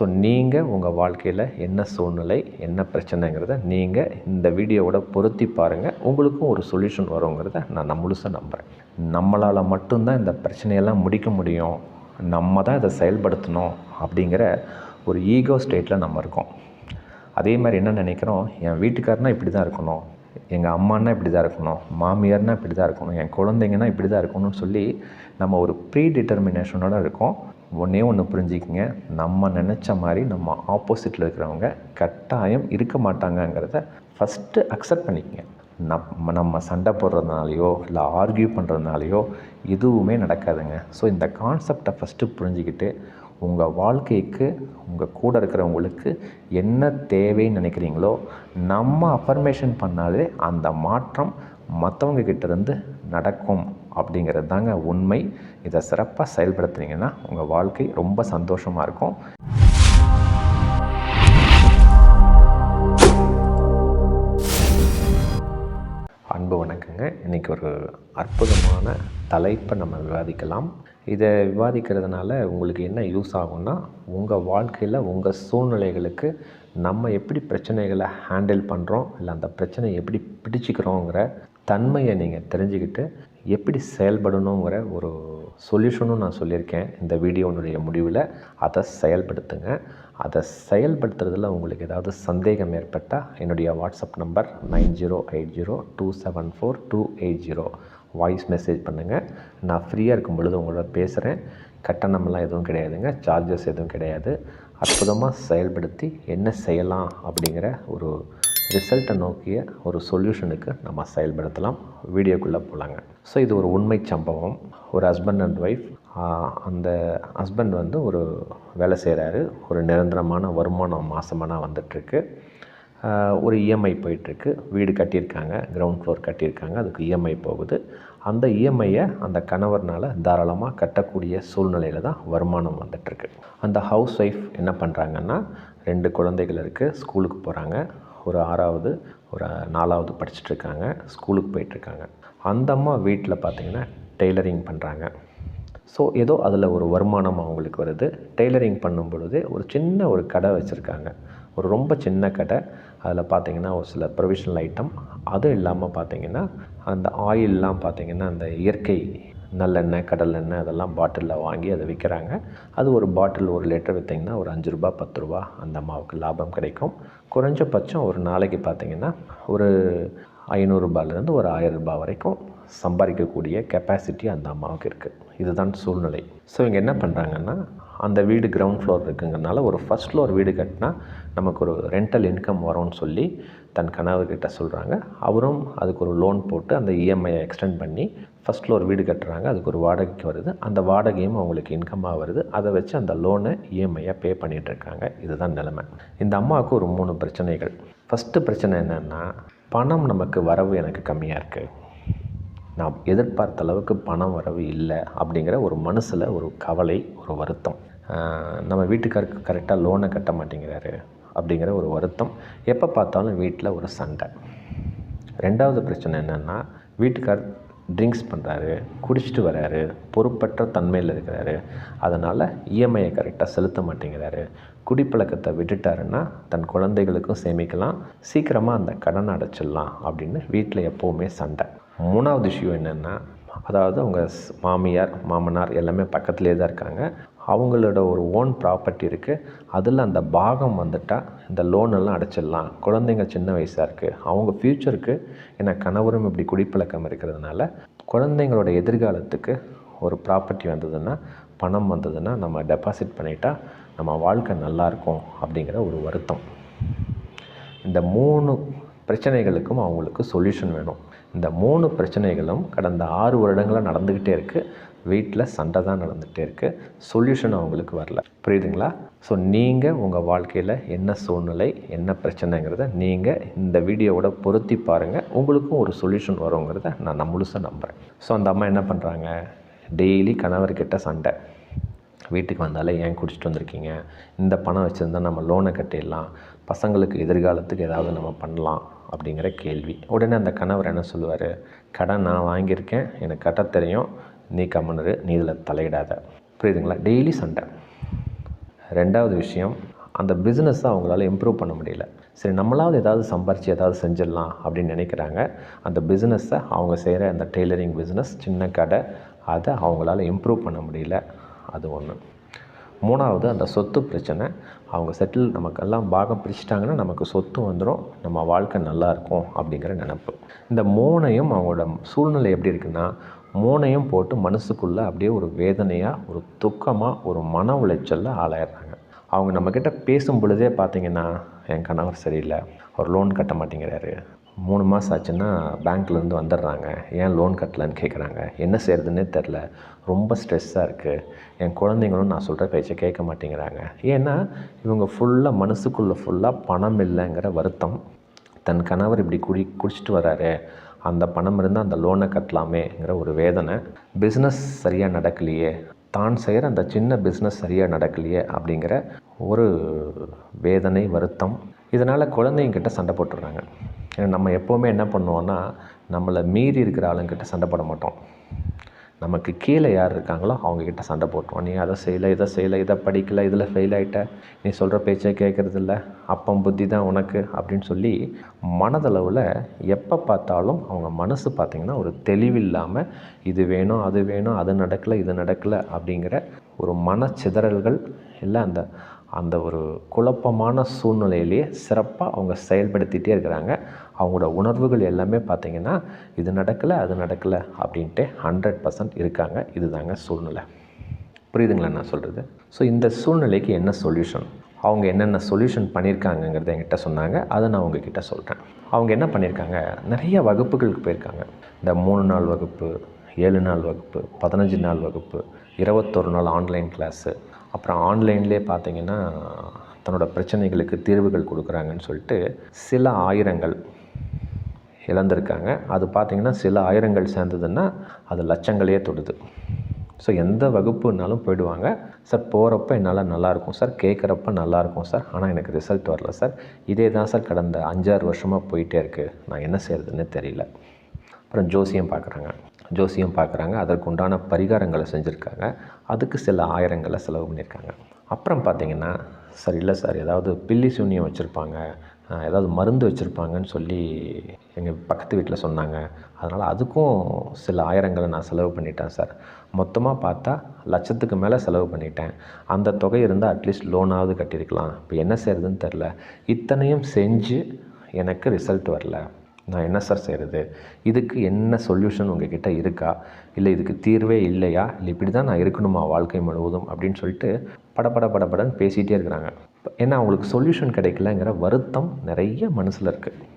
So நீங்கள் உங்கள் வாழ்க்கையில் என்ன சூழ்நிலை என்ன பிரச்சனைங்கிறத நீங்கள் இந்த வீடியோவோட பொருத்தி பாருங்கள் உங்களுக்கும் ஒரு சொல்யூஷன் வருங்கிறத நான் முழுசாக நம்புகிறேன் நம்மளால் மட்டும்தான் இந்த பிரச்சனையெல்லாம் முடிக்க முடியும். நம்ம தான் இதை செயல்படுத்தணும் அப்படிங்கிற ஒரு ஈகோ ஸ்டேட்டில் நம்ம இருக்கோம். அதே மாதிரி என்ன நினைக்கிறோம்? என் வீட்டுக்காரனா இப்படி தான் இருக்கணும். எங்கள் அம்மானா இப்படி தான் இருக்கணும். மாமியார்னா இப்படி தான் இருக்கணும். என் குழந்தைங்கன்னா இப்படி தான் இருக்கணும்னு சொல்லி நம்ம ஒரு ப்ரீ டிட்டர்மினேஷனோட இருக்கோம். ஒன்றே ஒன்று புரிஞ்சுக்கிங்க. நம்ம நினச்ச மாதிரி நம்ம ஆப்போசிட்டில் இருக்கிறவங்க கட்டாயம் இருக்க மாட்டாங்கங்கிறத ஃபஸ்ட்டு அக்செப்ட் பண்ணிக்கங்க. நம்ம நம்ம சண்டை போடுறதுனாலையோ இல்லை ஆர்கியூ பண்ணுறதுனாலையோ எதுவுமே நடக்காதுங்க. ஸோ இந்த கான்செப்டை ஃபஸ்ட்டு புரிஞ்சுக்கிட்டு உங்கள் வாழ்க்கைக்கு உங்கள் கூட இருக்கிறவங்களுக்கு என்ன தேவைன்னு நினைக்கிறீங்களோ நம்ம அஃபர்மேஷன் பண்ணாலே அந்த மாற்றம் மற்றவங்க கிட்டேருந்து நடக்கும். அப்படிங்கிறது தாங்க உண்மை. இதை சிறப்பாக செயல்படுத்துனீங்கன்னா உங்கள் வாழ்க்கை ரொம்ப சந்தோஷமாக இருக்கும். அன்பு வணக்கங்க. இன்றைக்கி ஒரு அற்புதமான தலைப்பை நம்ம விவாதிக்கலாம். இதை விவாதிக்கிறதுனால உங்களுக்கு என்ன யூஸ் ஆகும்னா உங்கள் வாழ்க்கையில் உங்கள் சூழ்நிலைகளுக்கு நம்ம எப்படி பிரச்சனைகளை ஹேண்டில் பண்ணுறோம் இல்லை அந்த பிரச்சனையை எப்படி பிடிச்சிக்கிறோங்கிற தன்மையை நீங்கள் தெரிஞ்சுக்கிட்டு எப்படி செயல்படணுங்கிற ஒரு சொல்யூஷனும் நான் சொல்லியிருக்கேன் இந்த வீடியோனுடைய முடிவில். அதை செயல்படுத்துங்க. அதை செயல்படுத்துறதுல உங்களுக்கு ஏதாவது சந்தேகம் ஏற்பட்டால் என்னுடைய WhatsApp number nine zero eight zero two seven four two eight zero. Voice message பண்ணுங்கள் நான் ஃப்ரீயாக இருக்கும் பொழுது உங்களோட பேசுகிறேன் கட்டணமெல்லாம் எதுவும் கிடையாதுங்க. சார்ஜஸ் எதுவும் கிடையாது. அற்புதமாக செயல்படுத்தி என்ன செய்யலாம் அப்படிங்கிற ஒரு ரிசல்ட்டை நோக்கிய ஒரு சொல்யூஷனுக்கு நம்ம செயல்படுத்தலாம். வீடியோக்குள்ளே போகலாங்க ஸோ இது ஒரு உண்மை சம்பவம். ஒரு ஹஸ்பண்ட் அண்ட் ஒய்ஃப் அந்த ஹஸ்பண்ட் வந்து ஒரு வேலை செய்கிறாரு ஒரு நிரந்தரமான வருமானம் மாதமானா வந்துட்டுருக்கு. ஒரு இஎம்ஐ போயிட்டுருக்கு. வீடு கட்டியிருக்காங்க கிரவுண்ட் ஃப்ளோர் கட்டியிருக்காங்க அதுக்கு இஎம்ஐ போகுது. அந்த இஎம்ஐயை அந்த கணவர்னால் தாராளமாக கட்டக்கூடிய சூழ்நிலையில் தான் வருமானம் வந்துட்டுருக்கு. அந்த ஹவுஸ் ஒய்ஃப் என்ன பண்ணுறாங்கன்னா ரெண்டு குழந்தைகள் இருக்குது ஸ்கூலுக்கு போகிறாங்க ஒரு ஆறாவது ஒரு நாலாவது படிச்சுட்ருக்காங்க ஸ்கூலுக்கு போயிட்டுருக்காங்க அந்த அம்மா வீட்டில் பார்த்திங்கன்னா டெய்லரிங் பண்ணுறாங்க ஸோ ஏதோ அதில் ஒரு வருமானம் அவங்களுக்கு வருது. டெய்லரிங் பண்ணும் பொழுது ஒரு சின்ன ஒரு கடை வச்சுருக்காங்க. ஒரு ரொம்ப சின்ன கடை. அதில் பார்த்திங்கன்னா ஒரு சில ப்ரொவிஷனல் ஐட்டம். அதுவும் இல்லாமல் பார்த்திங்கன்னா அந்த ஆயிலெலாம் பார்த்திங்கன்னா அந்த இயற்கை நல்லெண்ணெய் கடலெண்ணெய் அதெல்லாம் பாட்டிலில் வாங்கி அதை விற்கிறாங்க. அது ஒரு பாட்டில் ஒரு லிட்டர் விற்றிங்கன்னா ஒரு அஞ்சு ரூபா பத்து ரூபா அந்த அம்மாவுக்கு லாபம் கிடைக்கும். குறைஞ்சபட்சம் ஒரு நாளைக்கு பார்த்திங்கன்னா ஒரு ஐநூறுரூபாலேருந்து ஒரு ஆயிரம் ரூபாய் வரைக்கும் சம்பாதிக்கக்கூடிய கெப்பாசிட்டி அந்த அம்மாவுக்கு இருக்குது இதுதான் சூழ்நிலை. ஸோ இவங்க என்ன பண்ணுறாங்கன்னா அந்த வீடு கிரவுண்ட் ஃப்ளோர் இருக்குங்கிறனால ஒரு ஃபஸ்ட் ஃப்ளோர் வீடு கட்டினா நமக்கு ஒரு ரெண்டல் இன்கம் வரும்னு சொல்லி தன் கணவர்கிட்ட சொல்கிறாங்க அவரும் அதுக்கு ஒரு லோன் போட்டு அந்த இஎம்ஐயை எக்ஸ்டெண்ட் பண்ணி ஃபஸ்ட் ஃப்ளோர் வீடு கட்டுறாங்க. அதுக்கு ஒரு வாடகைக்கு வருது. அந்த வாடகையும் அவங்களுக்கு இன்கமாக வருது. அதை வச்சு அந்த லோனை இஎம்ஐயாக பே பண்ணிகிட்ருக்காங்க இதுதான் நிலைமை. இந்த அம்மாவுக்கு ஒரு மூணு பிரச்சனைகள். ஃபஸ்ட்டு பிரச்சனை என்னென்னா பணம் நமக்கு வரவு எனக்கு கம்மியாக இருக்குது நான் எதிர்பார்த்த அளவுக்கு பணம் வரவு இல்லை அப்படிங்கிற ஒரு மனசில் ஒரு கவலை ஒரு வருத்தம். நம்ம வீட்டுக்காருக்கு கரெக்டாக லோனை கட்ட மாட்டேங்கிறாரு அப்படிங்கிற ஒரு வருத்தம். எப்போ பார்த்தாலும் வீட்டில் ஒரு சண்டை. ரெண்டாவது பிரச்சனை என்னென்னா வீட்டுக்கார் ட்ரிங்க்ஸ் பண்ணுறாரு குடிச்சிட்டு வராரு பொறுப்பற்ற தன்மையில் இருக்கிறாரு. அதனால் இஎம்ஐயை கரெக்டாக செலுத்த மாட்டேங்கிறாரு. குடிப்பழக்கத்தை விட்டுட்டாருன்னா தன் குழந்தைகளுக்கும் சேமிக்கலாம். சீக்கிரமாக அந்த கடன் அடைச்சிடலாம் அப்படின்னு வீட்டில் எப்போவுமே சண்டை. மூணாவது விஷயம் என்னென்னா அதாவது அவங்க மாமியார் மாமனார் எல்லாமே பக்கத்துலேயே தான் இருக்காங்க. அவங்களோட ஒரு ஓன் ப்ராப்பர்ட்டி இருக்குது அதில் அந்த பாகம் வந்துட்டால் இந்த லோன் எல்லாம் அடைச்சிடலாம். குழந்தைங்க சின்ன வயசாக இருக்குது அவங்க ஃப்யூச்சருக்கு ஏன்னா கணவரும் இப்படி குடிப்பழக்கம் இருக்கிறதுனால குழந்தைங்களோட எதிர்காலத்துக்கு ஒரு ப்ராப்பர்ட்டி வந்ததுன்னா பணம் வந்ததுன்னா நம்ம டெபாசிட் பண்ணிட்டா நம்ம வாழ்க்கை நல்லாயிருக்கும் அப்படிங்கிற ஒரு வருத்தம். இந்த மூணு பிரச்சனைகளுக்கும் அவங்களுக்கு சொல்யூஷன் வேணும். இந்த மூணு பிரச்சனைகளும் கடந்த ஆறு வருடங்களாக நடந்துக்கிட்டே இருக்குது வீட்டில் சண்டை தான் நடந்துகிட்டே இருக்குது சொல்யூஷன் அவங்களுக்கு வரல. புரியுதுங்களா? ஸோ நீங்கள் உங்கள் வாழ்க்கையில் என்ன சூழ்நிலை என்ன பிரச்சனைங்கிறத நீங்கள் இந்த வீடியோவோட பொருத்தி பாருங்கள் உங்களுக்கும் ஒரு சொல்யூஷன் வருங்கிறத நான் நான் முழுசாக நம்புகிறேன் ஸோ அந்த அம்மா என்ன பண்ணுறாங்க டெய்லி கணவர்கிட்ட சண்டை. வீட்டுக்கு வந்தாலே ஏன் குடிச்சிட்டு வந்திருக்கீங்க? இந்த பணம் வச்சுருந்தா நம்ம லோனை கட்டிடலாம். பசங்களுக்கு எதிர்காலத்துக்கு ஏதாவது நம்ம பண்ணலாம் அப்படிங்கிற கேள்வி. உடனே அந்த கணவர் என்ன சொல்லுவார்? கடன் நான் வாங்கியிருக்கேன். எனக்கு கட்ட தெரியும். நீ கம்மனரு நீ இதில் தலையிடாத. புரியுதுங்களா? டெய்லி சண்டை. ரெண்டாவது விஷயம் அந்த பிஸ்னஸை அவங்களால இம்ப்ரூவ் பண்ண முடியல. சரி நம்மளாவது ஏதாவது சம்பாரித்து ஏதாவது செஞ்சிடலாம் அப்படின்னு நினைக்கிறாங்க. அந்த பிஸ்னஸை அவங்க செய்கிற அந்த டெய்லரிங் பிஸ்னஸ் சின்ன கடை அதை அவங்களால இம்ப்ரூவ் பண்ண முடியல. அது ஒன்று மூணாவது அந்த சொத்து பிரச்சனை. அவங்க செட்டில் நமக்கெல்லாம் பாகம் பிரிச்சிட்டாங்கன்னா நமக்கு சொத்து வந்துடும் நம்ம வாழ்க்கை நல்லா இருக்கும் அப்படிங்கிற நினப்பு. இந்த மூணையும் அவங்களோட சூழ்நிலை எப்படி இருக்குன்னா மூணையும் போட்டு மனசுக்குள்ளே அப்படியே ஒரு வேதனையாக ஒரு துக்கமாக ஒரு மன உளைச்சலில் ஆளாயிடுறாங்க. அவங்க நம்மக்கிட்ட பேசும் பொழுதே பார்த்தீங்கன்னா என் கணவர் சரியில்லை அவர் லோன் கட்ட மாட்டேங்கிறாரு. மூணு மாதம் ஆச்சுன்னா பேங்க்லேருந்து வந்துடுறாங்க. ஏன் லோன் கட்டலன்னு கேட்குறாங்க என்ன செய்கிறதுனே தெரில ரொம்ப ஸ்ட்ரெஸ்ஸாக இருக்குது என் குழந்தைங்களும் நான் சொல்கிற பேச்சை கேட்க மாட்டேங்கிறாங்க. ஏன்னா இவங்க ஃபுல்லாக மனசுக்குள்ளே ஃபுல்லாக பணம் இல்லைங்கிற வருத்தம். தன் கணவர் இப்படி குடி குடிச்சிட்டு வராரு. அந்த பணம் இருந்தால் அந்த லோனை கட்டலாமேங்கிற ஒரு வேதனை. பிஸ்னஸ் சரியாக நடக்கலையே. தான் செய்கிற அந்த சின்ன பிஸ்னஸ் சரியாக நடக்கலையே அப்படிங்கிற ஒரு வேதனை வருத்தம். இதனால் குழந்தைங்கிட்ட சண்டை போட்டுடுறாங்க. ஏன்னா நம்ம எப்போவுமே என்ன பண்ணுவோன்னா நம்மளை மீறி இருக்கிற ஆளுங்கிட்ட சண்டை போட மாட்டோம். நமக்கு கீழே யார் இருக்காங்களோ அவங்கக்கிட்ட சண்டை போட்டுருவோம். நீ அதை செய்யலை இதை செய்யலை இதை படிக்கலை இதில் ஃபெயில் ஆகிட்ட நீ சொல்கிற பேச்சை கேட்குறதில்ல அப்பம் புத்தி தான் உனக்கு அப்படின்னு சொல்லி மனதளவில் எப்போ பார்த்தாலும் அவங்க மனசு பார்த்திங்கன்னா ஒரு தெளிவில்லாமல் இது வேணும் அது வேணும் அது நடக்கலை இது நடக்கலை அப்படிங்கிற ஒரு மனச்சிதறல்கள் இல்லை அந்த அந்த ஒரு குழப்பமான சூழ்நிலையிலேயே சிறப்பாக அவங்க செயல்படுத்திகிட்டே இருக்கிறாங்க. அவங்களோட உணர்வுகள் எல்லாமே பார்த்திங்கன்னா இது நடக்கலை அது நடக்கலை அப்படின்ட்டு ஹண்ட்ரட் பர்சன்ட் இருக்காங்க. இதுதாங்க சூழ்நிலை. புரியுதுங்களா நான் சொல்கிறது ஸோ இந்த சூழ்நிலைக்கு என்ன சொல்யூஷன் அவங்க என்னென்ன சொல்யூஷன் பண்ணியிருக்காங்கங்கிறத என்கிட்ட சொன்னாங்க. அதை நான் உங்ககிட்ட சொல்கிறேன் அவங்க என்ன பண்ணியிருக்காங்க? நிறைய வகுப்புகளுக்கு போயிருக்காங்க. இந்த மூணு நாள் வகுப்பு ஏழு நாள் வகுப்பு பதினஞ்சு நாள் வகுப்பு இருபத்தொரு நாள் ஆன்லைன் கிளாஸு அப்புறம் ஆன்லைன்லேயே பார்த்திங்கன்னா தன்னோட பிரச்சனைகளுக்கு தீர்வுகள் கொடுக்குறாங்கன்னு சொல்லிட்டு சில ஆயிரங்கள் இழந்திருக்காங்க. அது பார்த்திங்கன்னா சில ஆயிரங்கள் சேர்ந்ததுன்னா அது லட்சங்களையே தொடுது. ஸோ எந்த வகுப்புனாலும் போயிடுவாங்க. சார் போகிறப்ப என்னால் நல்லாயிருக்கும். சார் கேட்குறப்ப நல்லாயிருக்கும் சார். ஆனால் எனக்கு ரிசல்ட் வரல சார். இதே தான் சார் கடந்த அஞ்சாறு வருஷமாக போயிட்டே இருக்குது நான் என்ன செய்கிறதுன்னு தெரியல. அப்புறம் ஜோசியம் பார்க்குறாங்க. ஜோசியம் பார்க்குறாங்க. அதற்கு உண்டான பரிகாரங்களை செஞ்சுருக்காங்க. அதுக்கு சில ஆயிரங்களை செலவு பண்ணியிருக்காங்க. அப்புறம் பார்த்தீங்கன்னா சார் இல்லை சார் ஏதாவது பில்லி சூன்யம் வச்சுருப்பாங்க. ஏதாவது மருந்து வச்சுருப்பாங்கன்னு சொல்லி எங்கள் பக்கத்து வீட்டில் சொன்னாங்க. அதனால் அதுக்கும் சில ஆயிரங்களை நான் செலவு பண்ணிட்டேன் சார். மொத்தமாக பார்த்தா லட்சத்துக்கு மேலே செலவு பண்ணிட்டேன். அந்த தொகை இருந்தால் அட்லீஸ்ட் லோனாவது கட்டியிருக்கலாம். இப்போ என்ன செய்கிறதுன்னு தெரில. இத்தனையும் செஞ்சு எனக்கு ரிசல்ட் வரல. நான் என்ன சார் செய்கிறது இதுக்கு என்ன சொல்யூஷன் உங்ககிட்ட இருக்கா? இல்லை இதுக்கு தீர்வே இல்லையா? இல்லை இப்படி தான் நான் இருக்கணுமா வாழ்க்கை முழுவதும்? அப்படின்னு சொல்லிட்டு படபட படபடன்னு பேசிகிட்டே இருக்கிறாங்க. ஏன்னா அவங்களுக்கு சொல்யூஷன் கிடைக்கலங்கிற வருத்தம் நிறைய மனசில் இருக்குது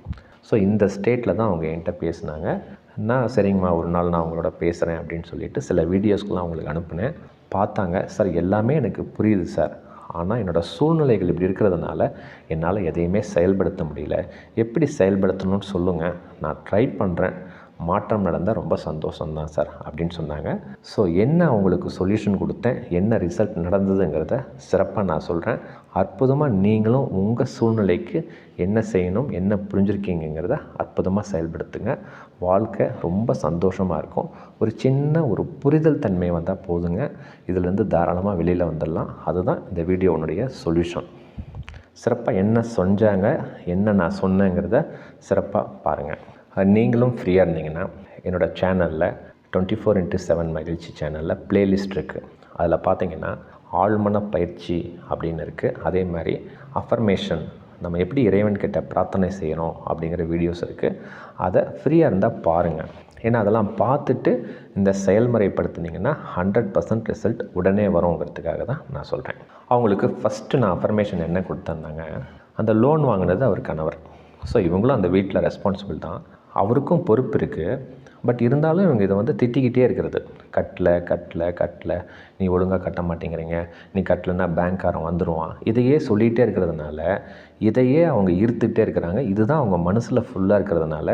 ஸோ இந்த ஸ்டேட்டில் தான் அவங்க என்கிட்ட பேசினாங்க. நான் சரிங்கம்மா ஒரு நாள் நான் அவங்களோட பேசுகிறேன் அப்படின்னு சொல்லிட்டு சில வீடியோஸ்க்கெலாம் அவங்களுக்கு அனுப்புனேன். பார்த்தாங்க. சார் எல்லாமே எனக்கு புரியுது சார் ஆனால் என்னோடய சூழ்நிலைகள் இப்படி இருக்கிறதுனால என்னால் எதையுமே செயல்படுத்த முடியல. எப்படி செயல்படுத்தணும்னு சொல்லுங்கள் நான் ட்ரை பண்ணுறேன் மாற்றம் நடந்தால் ரொம்ப சந்தோஷம்தான் சார் அப்படின்னு சொன்னாங்க. ஸோ என்ன அவங்களுக்கு சொல்யூஷன் கொடுத்தேன்? என்ன ரிசல்ட் நடந்ததுங்கிறத சிறப்பாக நான் சொல்கிறேன் அற்புதமாக நீங்களும் உங்கள் சூழ்நிலைக்கு என்ன செய்யணும் என்ன புரிஞ்சுருக்கீங்கிறத அற்புதமாக செயல்படுத்துங்க. வாழ்க்கை ரொம்ப சந்தோஷமாக இருக்கும். ஒரு சின்ன ஒரு புரிதல் தன்மை வந்தால் போதுங்க. இதுலேருந்து தாராளமாக வெளியில் வந்துடலாம். அதுதான் இந்த வீடியோனுடைய சொல்யூஷன். சிறப்பாக என்ன சொன்னாங்க என்ன நான் சொன்னேங்கிறத சிறப்பாக பாருங்கள் நீங்களும் ஃப்ரீயாக இருந்தீங்கன்னா என்னோடய சேனலில் டுவெண்ட்டி ஃபோர் இன்ட்டு செவன் மகிழ்ச்சி சேனலில் ப்ளேலிஸ்ட் இருக்குது அதில் பார்த்தீங்கன்னா ஆழ்மன பயிற்சி அப்படின்னு இருக்குது அதே மாதிரி அஃபர்மேஷன் நம்ம எப்படி இறைவன்கிட்ட பிரார்த்தனை செய்யணும் அப்படிங்கிற வீடியோஸ் இருக்குது அதை ஃப்ரீயாக இருந்தால் பாருங்கள் ஏன்னா அதெல்லாம் பார்த்துட்டு இந்த செயல்முறைப்படுத்தினீங்கன்னா ஹண்ட்ரட் பர்சன்ட் ரிசல்ட் உடனே வருங்கிறதுக்காக தான் நான் சொல்கிறேன் அவங்களுக்கு ஃபஸ்ட்டு நான் அஃபர்மேஷன் என்ன கொடுத்துருந்தாங்க அந்த லோன் வாங்கினது அவர் கணவர். ஸோ இவங்களும் அந்த வீட்டில் ரெஸ்பான்சிபிள் தான். அவருக்கும் பொறுப்பு இருக்குது பட் இருந்தாலும் இவங்க இதை வந்து திட்டிக்கிட்டே இருக்கிறது. கட்டலை கட்டல கட்டல நீ ஒழுங்காக கட்ட மாட்டேங்கிறீங்க. நீ கட்டலைன்னா பேங்க்காரன் வந்துடுவான் இதையே சொல்லிகிட்டே இருக்கிறதுனால இதையே அவங்க ஈர்த்துக்கிட்டே இருக்கிறாங்க. இதுதான் அவங்க மனசில் ஃபுல்லாக இருக்கிறதுனால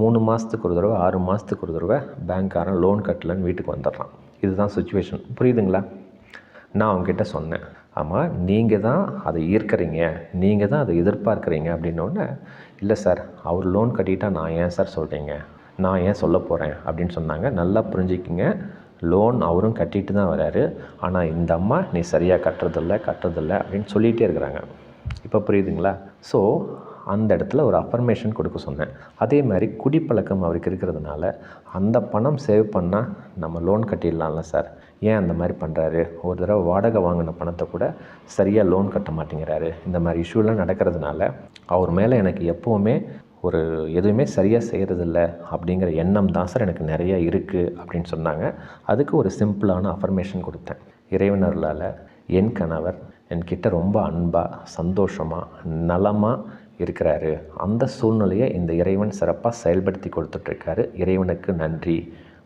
மூணு மாதத்துக்கு ஒரு தடவை ஆறு மாதத்துக்கு ஒரு தடவை பேங்க்காரன் லோன் கட்டலன்னு வீட்டுக்கு வந்துடுறான். இதுதான் சுச்சுவேஷன் புரியுதுங்களா? நான் அவங்ககிட்ட சொன்னேன். ஆமாம் நீங்கள் தான் அதை ஈர்க்கிறீங்க. நீங்கள் தான் அதை எதிர்பார்க்குறீங்க அப்படின்னோடனே இல்லை சார் அவர் லோன் கட்டிட்டா நான் ஏன் சார் சொல்கிறீங்க நான் ஏன் சொல்ல போகிறேன் அப்படின்னு சொன்னாங்க. நல்லா புரிஞ்சுக்கிங்க. லோன் அவரும் கட்டிட்டு தான் வராரு. ஆனால் இந்த அம்மா நீ சரியாக கட்டுறதில்ல கட்டுறதில்ல அப்படின்னு சொல்லிகிட்டே இருக்கிறாங்க. இப்போ புரியுதுங்களா? ஸோ அந்த இடத்துல ஒரு அஃபர்மேஷன் கொடுக்க சொன்னேன். அதே மாதிரி குடிப்பழக்கம் அவருக்கு இருக்கிறதுனால அந்த பணம் சேவ் பண்ணால் நம்ம லோன் கட்டிடலாம்ல சார். ஏன் அந்த மாதிரி பண்ணுறாரு ஒரு தடவை வாடகை வாங்கின பணத்தை கூட சரியாக லோன் கட்ட மாட்டேங்கிறாரு. இந்த மாதிரி இஷ்யூலாம் நடக்கிறதுனால அவர் மேலே எனக்கு எப்போவுமே ஒரு எதுவுமே சரியாக செய்கிறதில்ல அப்படிங்கிற எண்ணம் தான் சார் எனக்கு நிறையா இருக்குது அப்படின்னு சொன்னாங்க. அதுக்கு ஒரு சிம்பிளான அஃபர்மேஷன் கொடுத்தேன். இறைவனர்களால் என் கணவர் என்கிட்ட ரொம்ப அன்பாக சந்தோஷமாக நலமாக இருக்கிறாரு. அந்த சூழ்நிலையை இந்த இறைவன் சிறப்பாக செயல்படுத்தி கொடுத்துட்ருக்காரு. இறைவனுக்கு நன்றி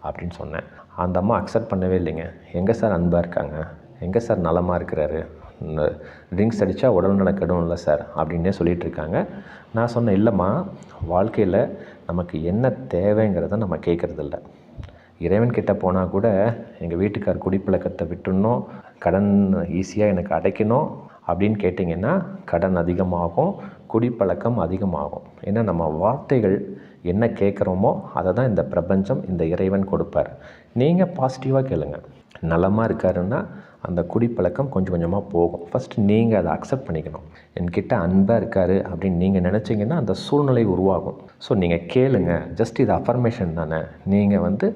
அப்படின்னு சொன்னேன். அந்த அம்மா அக்செப்ட் பண்ணவே இல்லைங்க. எங்கே சார் அன்பாக இருக்காங்க? எங்கே சார் நலமாக இருக்கிறாரு? ட்ரிங்க்ஸ் அடித்தா உடல் நடக்கணும் இல்லை சார் அப்படின்னே சொல்லிகிட்ருக்காங்க நான் சொன்னேன் இல்லைம்மா வாழ்க்கையில் நமக்கு என்ன தேவைங்கிறத நம்ம கேட்குறதில்ல. இறைவன் கிட்டே போனால் கூட எங்கள் வீட்டுக்கார் குடிப்பழக்கத்தை விட்டுடணும் கடன் ஈஸியாக எனக்கு அடைக்கணும் அப்படின்னு கேட்டிங்கன்னா கடன் அதிகமாகும் குடிப்பழக்கம் அதிகமாகும். ஏன்னா நம்ம வார்த்தைகள் என்ன கேட்குறோமோ அதை தான் இந்த பிரபஞ்சம் இந்த இறைவன் கொடுப்பார். நீங்கள் பாசிட்டிவாக கேளுங்க. நலமாக இருக்காருன்னா அந்த குடிப்பழக்கம் கொஞ்சம் கொஞ்சமாக போகும். ஃபஸ்ட்டு நீங்கள் அதை அக்செப்ட் பண்ணிக்கணும். என்கிட்ட அன்பாக இருக்கார் அப்படின்னு நீங்கள் நினச்சிங்கன்னா அந்த சூழ்நிலை உருவாகும். ஸோ நீங்கள் கேளுங்க. ஜஸ்ட் இது அஃபர்மேஷன் தானே. நீங்கள் வந்து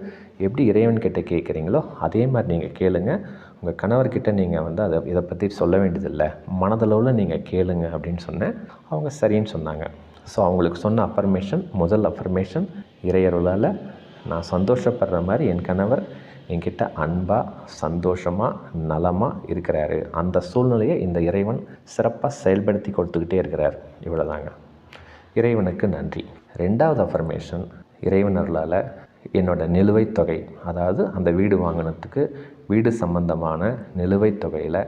எப்படி இறைவன்கிட்ட கேட்குறீங்களோ அதே மாதிரி நீங்கள் கேளுங்க. உங்கள் கணவர்கிட்ட நீங்கள் வந்து அதை இதை பற்றி சொல்ல வேண்டியதில்லை. மனதளவில் நீங்கள் கேளுங்க அப்படின்னு சொன்னேன். அவங்க சரின்னு சொன்னாங்க. ஸோ அவங்களுக்கு சொன்ன அஃபர்மேஷன் முதல் அஃபர்மேஷன் இறையருளால் நான் சந்தோஷப்படுற மாதிரி என் கணவர் என்கிட்ட அன்பாக சந்தோஷமாக நலமாக இருக்கிறாரு. அந்த சூழ்நிலையை இந்த இறைவன் சிறப்பாக செயல்படுத்தி கொடுத்துக்கிட்டே இருக்கிறார். இவ்வளோதாங்க இறைவனுக்கு நன்றி. ரெண்டாவது அஃபர்மேஷன் இறைவனர்களால் என்னோடய நிலுவைத் தொகை அதாவது அந்த வீடு வாங்கினத்துக்கு வீடு சம்பந்தமான நிலுவைத் தொகையில்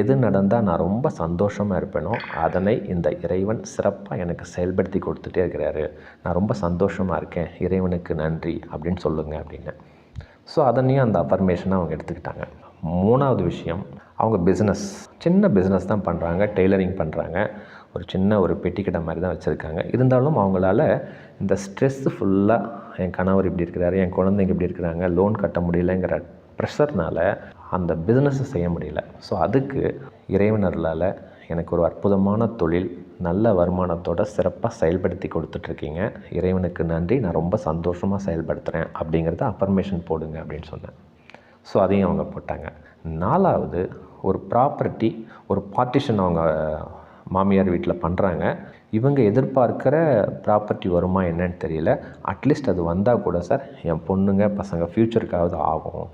எது நடந்தால் நான் ரொம்ப சந்தோஷமாக இருப்பேனோ அதனை இந்த இறைவன் சிறப்பாக எனக்கு செயல்படுத்தி கொடுத்துட்டே இருக்கிறாரு. நான் ரொம்ப சந்தோஷமாக இருக்கேன். இறைவனுக்கு நன்றி அப்படின்னு சொல்லுங்கள் அப்படின்னு. ஸோ அதனையும் அந்த அஃபர்மேஷனை அவங்க எடுத்துக்கிட்டாங்க. மூணாவது விஷயம் அவங்க பிஸ்னஸ் சின்ன பிஸ்னஸ் தான் பண்ணுறாங்க டெய்லரிங் பண்ணுறாங்க ஒரு சின்ன ஒரு பெட்டிக்கடை மாதிரி தான் வச்சுருக்காங்க. இருந்தாலும் அவங்களால இந்த ஸ்ட்ரெஸ் ஃபுல்லாக என் கணவர் இப்படி இருக்கிறாரு என் குழந்தைங்க இப்படி இருக்கிறாங்க லோன் கட்ட முடியலங்கிற ப்ரெஷர்னால் அந்த பிஸ்னஸை செய்ய முடியல. ஸோ அதுக்கு இறைவனர்களால் எனக்கு ஒரு அற்புதமான தொழில் நல்ல வருமானத்தோட சிறப்பாக செயல்படுத்தி கொடுத்துட்ருக்கீங்க. இறைவனுக்கு நன்றி. நான் ரொம்ப சந்தோஷமாக செயல்படுத்துகிறேன் அப்படிங்கிறத அஃபர்மேஷன் போடுங்க அப்படின்னு சொன்னேன். ஸோ அதையும் அவங்க போட்டாங்க. நாலாவது ஒரு ப்ராப்பர்ட்டி ஒரு பார்ட்டிஷன் அவங்க மாமியார் வீட்டில் பண்ணுறாங்க இவங்க எதிர்பார்க்குற ப்ராப்பர்ட்டி வருமா என்னன்னு தெரியல. அட்லீஸ்ட் அது வந்தால் கூட சார் என் பொண்ணுங்க பசங்க ஃப்யூச்சருக்காவது ஆகும்.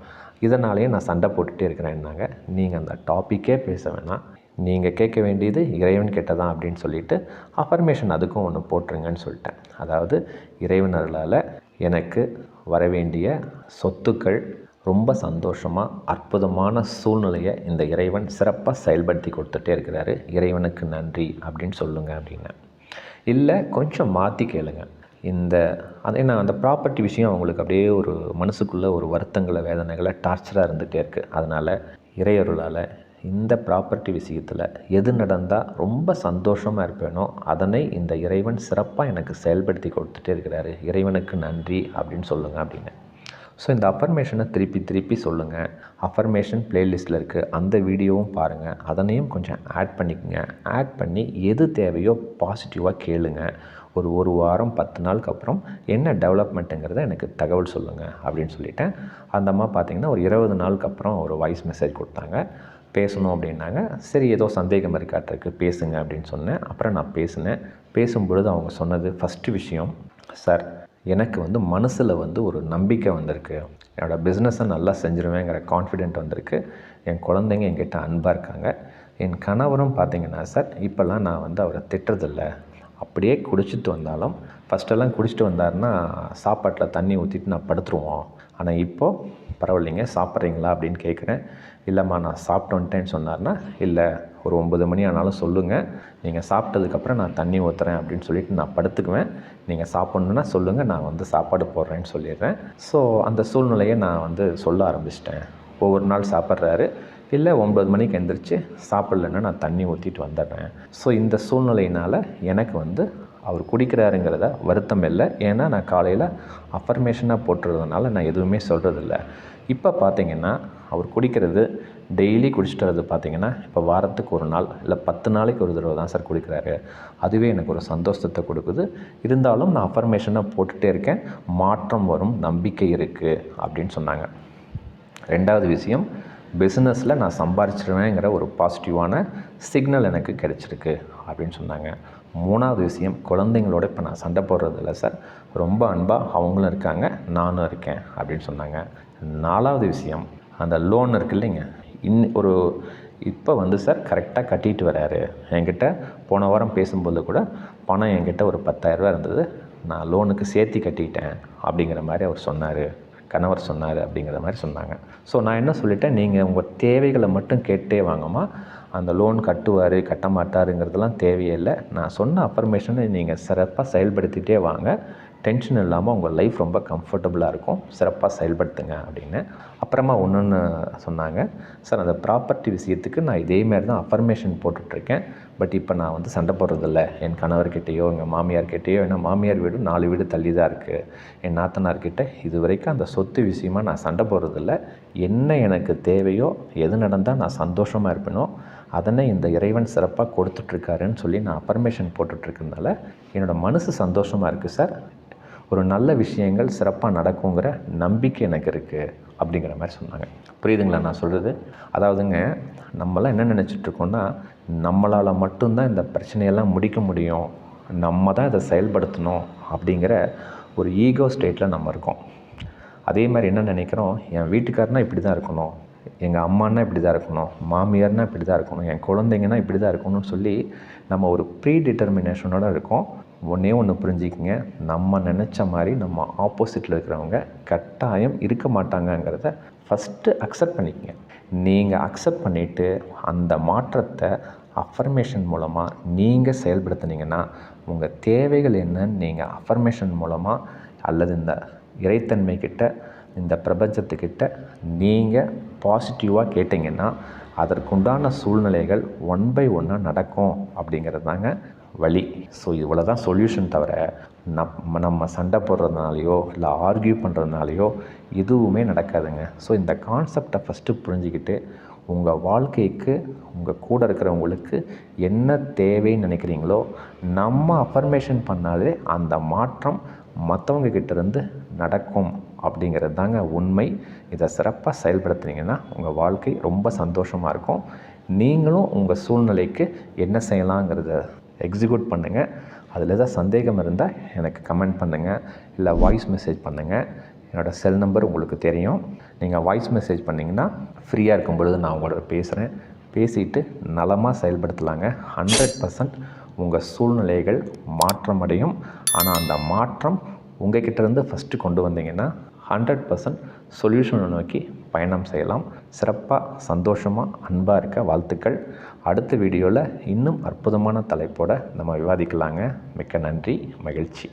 இதனாலேயே நான் சண்டை போட்டுகிட்டே இருக்கிறேன்னாங்க. நீங்கள் அந்த டாப்பிக்கே பேச வேணாம். நீங்கள் கேட்க வேண்டியது இறைவன் கிட்டதான் அப்படின்னு சொல்லிட்டு அஃபர்மேஷன் அதுக்கும் ஒன்று போட்டுருங்கன்னு சொல்லிட்டேன். அதாவது இறைவனர்களால் எனக்கு வர வேண்டிய சொத்துக்கள் ரொம்ப சந்தோஷமாக அற்புதமான சூழ்நிலையை இந்த இறைவன் சிறப்பாக செயல்படுத்தி கொடுத்துட்டே இருக்கிறாரு. இறைவனுக்கு நன்றி அப்படின்னு சொல்லுங்க அப்படின்னு. இல்லை கொஞ்சம் மாற்றி கேளுங்க. இந்த அதே நான் அந்த ப்ராப்பர்ட்டி விஷயம் அவங்களுக்கு அப்படியே ஒரு மனசுக்குள்ளே ஒரு வருத்தங்களை வேதனைகளை டார்ச்சராக இருந்துகிட்டே இருக்குது அதனால் இறையருளால் இந்த ப்ராப்பர்ட்டி விஷயத்தில் எது நடந்தால் ரொம்ப சந்தோஷமாக இருப்பேனோ அதனை இந்த இறைவன் சிறப்பாக எனக்கு செயல்படுத்தி கொடுத்துட்டே இருக்கிறாரு. இறைவனுக்கு நன்றி அப்படின்னு சொல்லுங்கள் அப்படின்னு. ஸோ இந்த அஃபர்மேஷனை திருப்பி திருப்பி சொல்லுங்கள் அஃபர்மேஷன் பிளேலிஸ்ட்டில் இருக்குது அந்த வீடியோவும் பாருங்கள் அதனையும் கொஞ்சம் ஆட் பண்ணிக்கோங்க. ஆட் பண்ணி எது தேவையோ பாசிட்டிவாக கேளுங்க. ஒரு ஒரு வாரம் பத்து நாளுக்கு அப்புறம் என்ன டெவலப்மெண்ட்டுங்கிறத எனக்கு தகவல் சொல்லுங்கள் அப்படின்னு சொல்லிட்டேன். அந்த அம்மா பார்த்திங்கன்னா ஒரு இருபது நாளுக்கு அப்புறம் ஒரு வாய்ஸ் மெசேஜ் கொடுத்தாங்க. பேசணும் அப்படின்னாங்க. சரி ஏதோ சந்தேகம் இருக்காட்டிருக்கு பேசுங்க அப்படின்னு சொன்னேன். அப்புறம் நான் பேசினேன். பேசும்பொழுது அவங்க சொன்னது ஃபஸ்ட்டு விஷயம் சார் எனக்கு வந்து மனசில் வந்து ஒரு நம்பிக்கை வந்திருக்கு. என்னோடய பிஸ்னஸை நல்லா செஞ்சுருவேங்கிற கான்ஃபிடென்ட் வந்திருக்கு. என் குழந்தைங்க என்கிட்ட அன்பாக இருக்காங்க. என் கணவரும் பார்த்திங்கன்னா சார் இப்போல்லாம் நான் வந்து அவரை திட்டுறதில்ல. அப்படியே குடிச்சிட்டு வந்தாலும் ஃபஸ்ட்டெல்லாம் குடிச்சிட்டு வந்தாருன்னா சாப்பாட்டில் தண்ணி ஊற்றிட்டு நான் படுத்துருவோம். ஆனால் இப்போது பரவாயில்லைங்க சாப்பிட்றீங்களா? அப்படின்னு கேட்குறேன் இல்லைம்மா நான் சாப்பிட்டு வந்துட்டேன்னு சொன்னார்னா இல்லை ஒரு ஒம்பது மணி ஆனாலும் சொல்லுங்கள் நீங்கள் சாப்பிட்டதுக்கப்புறம் நான் தண்ணி ஊற்றுறேன் அப்படின்னு சொல்லிட்டு நான் படுத்துக்குவேன். நீங்கள் சாப்பிட்ணுன்னா சொல்லுங்கள் நான் வந்து சாப்பாடு போடுறேன்னு சொல்லிடுறேன். ஸோ அந்த சூழ்நிலையை நான் வந்து சொல்ல ஆரம்பிச்சிட்டேன். ஒவ்வொரு நாள் சாப்பிட்றாரு. இல்லை ஒம்பது மணிக்கு எந்திரிச்சு சாப்பிட்லன்னா நான் தண்ணி ஊற்றிட்டு வந்துடுறேன். ஸோ இந்த சூழ்நிலையினால் எனக்கு வந்து அவர் குடிக்கிறாருங்கிறத வருத்தம் இல்லை. ஏன்னா நான் காலையில் அஃபர்மேஷனாக போட்டுறதுனால நான் எதுவுமே சொல்கிறதில்ல இப்போ பார்த்தீங்கன்னா அவர் குடிக்கிறது டெய்லி குடிச்சிட்டு வரது பார்த்தீங்கன்னா இப்போ வாரத்துக்கு ஒரு நாள் இல்லை பத்து நாளைக்கு ஒரு தடவை தான் சார் குடிக்கிறாரு. அதுவே எனக்கு ஒரு சந்தோஷத்தை கொடுக்குது. இருந்தாலும் நான் அஃபர்மேஷனை போட்டுகிட்டே இருக்கேன். மாற்றம் வரும் நம்பிக்கை இருக்குது அப்படின்னு சொன்னாங்க. ரெண்டாவது விஷயம் பிஸ்னஸில் நான் சம்பாரிச்சிருவேங்கிற ஒரு பாசிட்டிவான சிக்னல் எனக்கு கிடைச்சிருக்கு அப்படின்னு சொன்னாங்க. மூணாவது விஷயம் குழந்தைங்களோட இப்போ நான் சண்டை போடுறதில்ல சார். ரொம்ப அன்பாக அவங்களும் இருக்காங்க நானும் இருக்கேன் அப்படின்னு சொன்னாங்க. நாலாவது விஷயம் அந்த லோன் இருக்கு இல்லைங்க. இன் ஒரு இப்போ வந்து சார் கரெக்டாக கட்டிட்டு வராரு. என்கிட்ட போன வாரம் பேசும்போது கூட பணம் என்கிட்ட ஒரு பத்தாயிரரூபா இருந்தது. நான் லோனுக்கு சேர்த்து கட்டிட்டேன் அப்படிங்கிற மாதிரி அவர் சொன்னார். கணவர் சொன்னார் அப்படிங்கிற மாதிரி சொன்னாங்க. ஸோ நான் என்ன சொல்லிட்டேன்? நீங்கள் உங்கள் தேவைகளை மட்டும் கேட்டே வாங்கம்மா. அந்த லோன் கட்டுவார் கட்ட மாட்டாருங்கிறதுலாம் தேவையில்லை நான் சொன்ன அஃபர்மேஷனை நீங்கள் சிறப்பாக செயல்படுத்திகிட்டே வாங்க. டென்ஷன் இல்லாமல் உங்கள் லைஃப் ரொம்ப கம்ஃபர்டபுளாக இருக்கும். சிறப்பாக செயல்படுத்துங்க அப்படின்னு. அப்புறமா ஒன்றுன்னு சொன்னாங்க. சார் அந்த ப்ராப்பர்ட்டி விஷயத்துக்கு நான் இதேமாரி தான் அஃபர்மேஷன் போட்டுட்ருக்கேன். பட் இப்போ நான் வந்து சண்டை போடுறதில்ல. என் கணவர்கிட்டேயோ எங்கள் மாமியார்கிட்டேயோ ஏன்னா மாமியார் வீடு நாலு வீடு தள்ளி தான் இருக்குது என் நாத்தனார்கிட்ட இது வரைக்கும் அந்த சொத்து விஷயமாக நான் சண்டை போடுறதில்ல. என்ன எனக்கு தேவையோ எது நடந்தால் நான் சந்தோஷமாக இருப்பேனோ அதனை இந்த இறைவன் சிறப்பாக கொடுத்துட்ருக்காருன்னு சொல்லி நான் அஃபர்மேஷன் போட்டுட்ருக்கனால என்னோடய மனசு சந்தோஷமாக இருக்குது சார். ஒரு நல்ல விஷயங்கள் சிறப்பாக நடக்குங்கிற நம்பிக்கை எனக்கு இருக்குது அப்படிங்கிற மாதிரி சொன்னாங்க. புரியுதுங்களா நான் சொல்கிறது அதாவதுங்க நம்மளாம் என்ன நினச்சிட்ருக்கோன்னா நம்மளால் மட்டும்தான் இந்த பிரச்சனையெல்லாம் முடிக்க முடியும். நம்ம தான் இதை செயல்படுத்தணும் அப்படிங்கிற ஒரு ஈகோ ஸ்டேட்டில் நம்ம இருக்கோம். அதே மாதிரி என்ன நினைக்கிறோம்? என் வீட்டுக்காரனா இப்படி தான் இருக்கணும். எங்கள் அம்மானா இப்படி தான் இருக்கணும். மாமியார்னா இப்படி தான் இருக்கணும். என் குழந்தைங்கன்னா இப்படி தான் இருக்கணும்னு சொல்லி நம்ம ஒரு ப்ரீ டிட்டர்மினேஷனோடு இருக்கோம். ஒன்றே ஒன்று புரிஞ்சுக்கிங்க. நம்ம நினச்ச மாதிரி நம்ம ஆப்போசிட்டில் இருக்கிறவங்க கட்டாயம் இருக்க மாட்டாங்கங்கிறத ஃபஸ்ட்டு அக்செப்ட் பண்ணிக்கங்க. நீங்கள் அக்செப்ட் பண்ணிவிட்டு அந்த மாற்றத்தை அஃபர்மேஷன் மூலமாக நீங்கள் செயல்படுத்துனீங்கன்னா உங்கள் தேவைகள் என்னன்னு நீங்கள் அஃபர்மேஷன் மூலமாக அல்லது இந்த இறைத்தன்மைக்கிட்ட இந்த பிரபஞ்சத்துக்கிட்ட நீங்கள் பாசிட்டிவாக கேட்டிங்கன்னா அதற்குண்டான சூழ்நிலைகள் ஒன் பை ஒன்னாக நடக்கும் அப்படிங்கிறது தாங்க வழி. ஸோ இவ்வளோ தான் சொல்யூஷன் தவிர நம் நம்ம சண்டை போடுறதுனாலையோ இல்லை ஆர்கியூ பண்ணுறதுனாலையோ எதுவுமே நடக்காதுங்க. ஸோ இந்த கான்செப்டை ஃபஸ்ட்டு புரிஞ்சுக்கிட்டு உங்கள் வாழ்க்கைக்கு உங்கள் கூட இருக்கிறவங்களுக்கு என்ன தேவைன்னு நினைக்கிறீங்களோ நம்ம அஃபர்மேஷன் பண்ணாலே அந்த மாற்றம் மற்றவங்க கிட்டேருந்து நடக்கும் அப்படிங்கிறது தாங்க உண்மை. இதை சிறப்பாக செயல்படுத்துனீங்கன்னா உங்கள் வாழ்க்கை ரொம்ப சந்தோஷமாக இருக்கும். நீங்களும் உங்கள் சூழ்நிலைக்கு என்ன செய்யலாங்கிறத எக்ஸிக்யூட் பண்ணுங்கள் அதில் ஏதாவது சந்தேகம் இருந்தால் எனக்கு கமெண்ட் பண்ணுங்கள் இல்லை வாய்ஸ் மெசேஜ் பண்ணுங்கள் என்னோடய செல் நம்பர் உங்களுக்கு தெரியும். நீங்கள் வாய்ஸ் மெசேஜ் பண்ணிங்கன்னா ஃப்ரீயாக இருக்கும் பொழுது நான் உங்களோட பேசுகிறேன் பேசிட்டு நலமாக செயல்படுத்தலாங்க. ஹண்ட்ரட் பர்சன்ட் உங்கள் சூழ்நிலைகள் மாற்றம் அடையும் ஆனால் அந்த மாற்றம் உங்கள் கிட்டேருந்து ஃபஸ்ட்டு கொண்டு வந்தீங்கன்னா ஹண்ட்ரட் பர்சன்ட் சொல்யூஷனை நோக்கி பயணம் செய்யலாம். சிறப்பாக சந்தோஷமாக அன்பாக இருக்க வாழ்த்துக்கள். அடுத்த வீடியோவில் இன்னும் அற்புதமான தலைப்போடு நம்ம விவாதிக்கலாங்க. மிக்க நன்றி மகிழ்ச்சி.